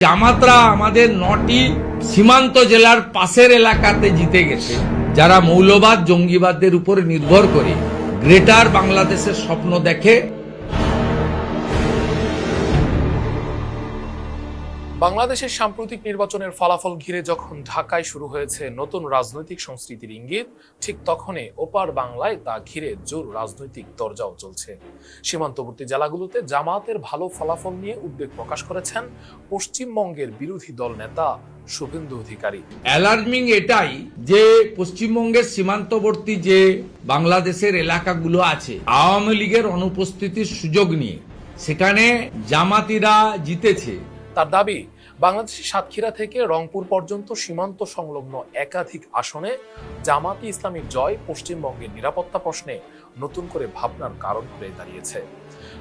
জামাতরা আমাদের নটি সীমান্ত জেলার পাশের এলাকাতে জিতে গেছে। যারা মৌলবাদ, জঙ্গিবাদের উপরে নির্ভর করে গ্রেটার বাংলাদেশের স্বপ্ন দেখে বাংলাদেশের সাম্প্রতিক নির্বাচনের ফলাফল ঘিরে যখন ঢাকায় শুরু হয়েছে নতুন রাজনৈতিক সংস্কৃতির ইঙ্গিত, ঠিক তখনই ওপার বাংলায় তা ঘিরে জোর রাজনৈতিক দরজাও চলছে সীমান্তবর্তী জেলাগুলোতে জামায়াতের ভালো ফলাফল নিয়ে উদ্বেগ প্রকাশ করেছেন পশ্চিমবঙ্গের বিরোধী দল নেতা শুভেন্দু অধিকারী। অ্যালার্মিং এটাই যে পশ্চিমবঙ্গের সীমান্তবর্তী যে বাংলাদেশের এলাকাগুলো আছে, আওয়ামী লীগের অনুপস্থিতির সুযোগ নিয়ে, সেখানে জামাতিরা জিতেছে। তার দাবি বাংলাদেশের সাতক্ষীরা থেকে রংপুর পর্যন্ত সীমান্ত সংলগ্ন একাধিক আসনে জামাতি ইসলামীর জয় পশ্চিমবঙ্গের নিরাপত্তা প্রশ্নে নতুন করে ভাবনার কারণ হয়ে দাঁড়িয়েছে।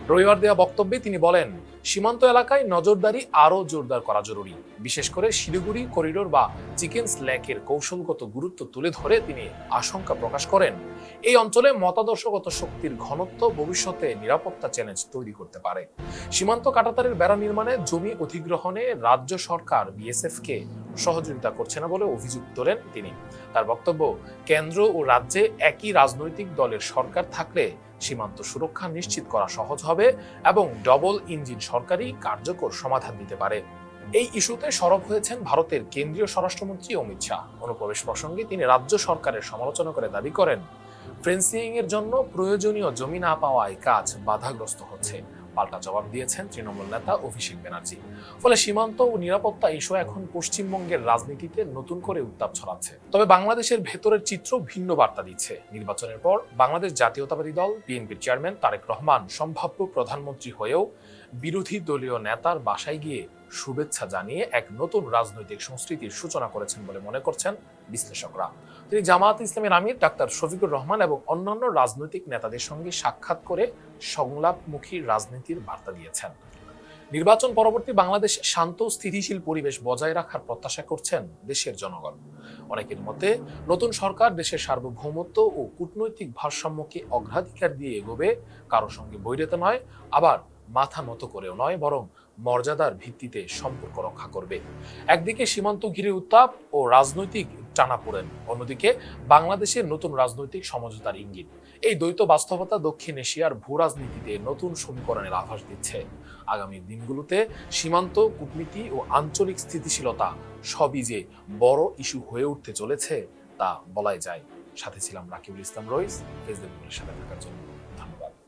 রবিবার দেওয়া বক্তব্যে তিনি বলেন, সীমান্ত এলাকায় নজরদারি আরও জোরদার করা জরুরি। বিশেষ করে শিলিগুড়ি, করিডোর বা চিকেন স্ল্যাকের কৌশলগত গুরুত্ব তুলে ধরে তিনি আশঙ্কা প্রকাশ করেন, এই অঞ্চলে মতাদর্শগত শক্তির ঘনত্ব ভবিষ্যতে নিরাপত্তা চ্যালেঞ্জ তৈরি করতে পারে। সীমান্ত কাটাতারের বেড়া নির্মাণে জমি অধিগ্রহণে রাজ্য সরকার বিএসএফ কে সহযোগিতা করছে না বলে অভিযোগ তোলেন তিনি। তার বক্তব্য, কেন্দ্র ও রাজ্যে একই রাজনৈতিক দলের সরকার থাকলে সীমান্ত সুরক্ষা নিশ্চিত করা সহজ হবে এবং ডবল ইঞ্জিন সরকারি কার্যকর সমাধান দিতে পারে। এই ইস্যুতে সরব হয়েছেন ভারতের কেন্দ্রীয় স্বরাষ্ট্রমন্ত্রী অমিত শাহ। অনুপ্রবেশ প্রসঙ্গে তিনি রাজ্য সরকারের সমালোচনা করে দাবি করেন ফেন্সিং এর জন্য প্রয়োজনীয় জমি না পাওয়ায় কাজ বাধাগ্রস্ত হচ্ছে। পাল্টা জবাব দিয়েছেন তৃণমূল নেতা অভিষেক ব্যানার্জি। ফলে সীমান্ত ও নিরাপত্তা ইস্যু এখন পশ্চিমবঙ্গের রাজনীতিতে নতুন করে উত্তাপ ছড়াচ্ছে। তবে বাংলাদেশের ভেতরের চিত্র ভিন্ন বার্তা দিচ্ছে। নির্বাচনের পর বাংলাদেশ জাতীয়তাবাদী দল, বিএনপির চেয়ারম্যান তারেক রহমান সম্ভাব্য প্রধানমন্ত্রী হয়েও বিরোধী দলীয় নেতার বাসায় গিয়ে শুভেচ্ছা জানিয়ে এক নতুন রাজনৈতিক সংস্কৃতির সূচনা করেছেন বলে মনে করছেন বিশ্লেষকরা। তিনি জামায়াত ইসলামের আমির ডাক্তার শফিকুর রহমান এবং অন্যান্য রাজনৈতিক নেতাদের সঙ্গে সাক্ষাৎ করে সংলাপমুখী রাজনীতির বার্তা দিয়েছেন। নির্বাচন পরবর্তী বাংলাদেশ শান্ত, স্থিতিশীল পরিবেশ বজায় রাখার প্রত্যাশা করছেন দেশের জনগণ। অনেকের মতে, নতুন সরকার দেশের সার্বভৌমত্ব ও কূটনৈতিক ভারসাম্যকে অগ্রাধিকার দিয়ে এগোবে, কারও সঙ্গে বৈরতা নয়, আবার মাথা নত করেও নয়, বরং মর্যাদার ভিত্তিতে সম্পর্ক রক্ষা করবে। একদিকে সীমান্ত ঘিরে উত্তাপ ও রাজনৈতিক টানাপোড়েন, অন্যদিকে বাংলাদেশের নতুন রাজনৈতিক সমঝোতার ইঙ্গিত। এই দ্বৈত বাস্তবতা দক্ষিণ এশিয়ার ভূ রাজনীতিতে নতুন সমীকরণের আভাস দিচ্ছে। আগামী দিনগুলোতে সীমান্ত, কূটনীতি ও আঞ্চলিক স্থিতিশীলতা সবই যে বড় ইস্যু হয়ে উঠতে চলেছে, তা বলাই যায়। সাথে ছিলাম রাকিবুল ইসলাম রইস ফেসবুকের সাথে থাকার জন্য। ধন্যবাদ।